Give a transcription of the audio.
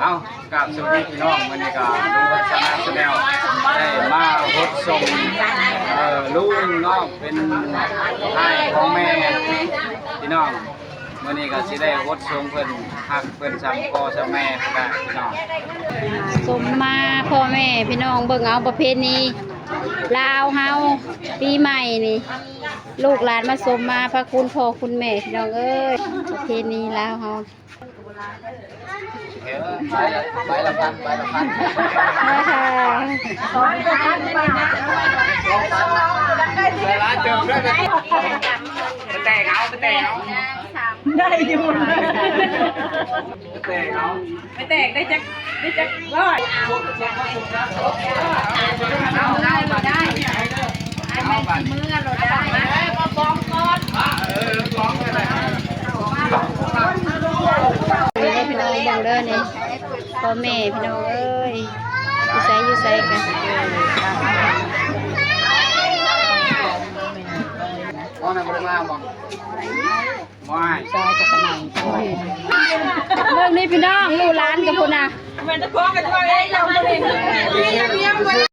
เอากราบสวัสดีพี่น้องวันนี้ก็ลุงพัฒนาแนลได้มาพดส่งเอ่อลุงเนาะเป็นไอ้ของแม่พี่น้องวันนี้ก็สิได้พดส่งเพิ่นหักเพิ่นซ้ำพ่อซ้ำแม่ก็พี่น้อง สมมาพ่อแม่พี่น้องเบิ่งเอาประเพณี ลาวเฮาปีใหม่นี่ ลูกหลานมาสมมาพระคุณพ่อคุณแม่พี่น้องเอ้ยประเพณีลาวเฮาเออใบละใบละพันใบละพันนะคะใบละเจิมด้วยกันไปแต่งเอาไปแต่งเอาได้ยู่ไปแต่เอาไม่แตกได้จักได้จักร้อย เอาเอามาได้เอาบัตร มือเราได้ มาบองก่อน เออร้องเลย นี่ได้พี่น้องเบิ่งเด้อนี่ พ่อแม่พี่น้องเอ้ยอยู่ไสอยู่ไสกันมองหน้าบริมาบอกไม่เบิ่งนี่พี่น้องลูกหลานกับพุ่นน่ะมันจะคล้องกันด้วยเราไม่ได้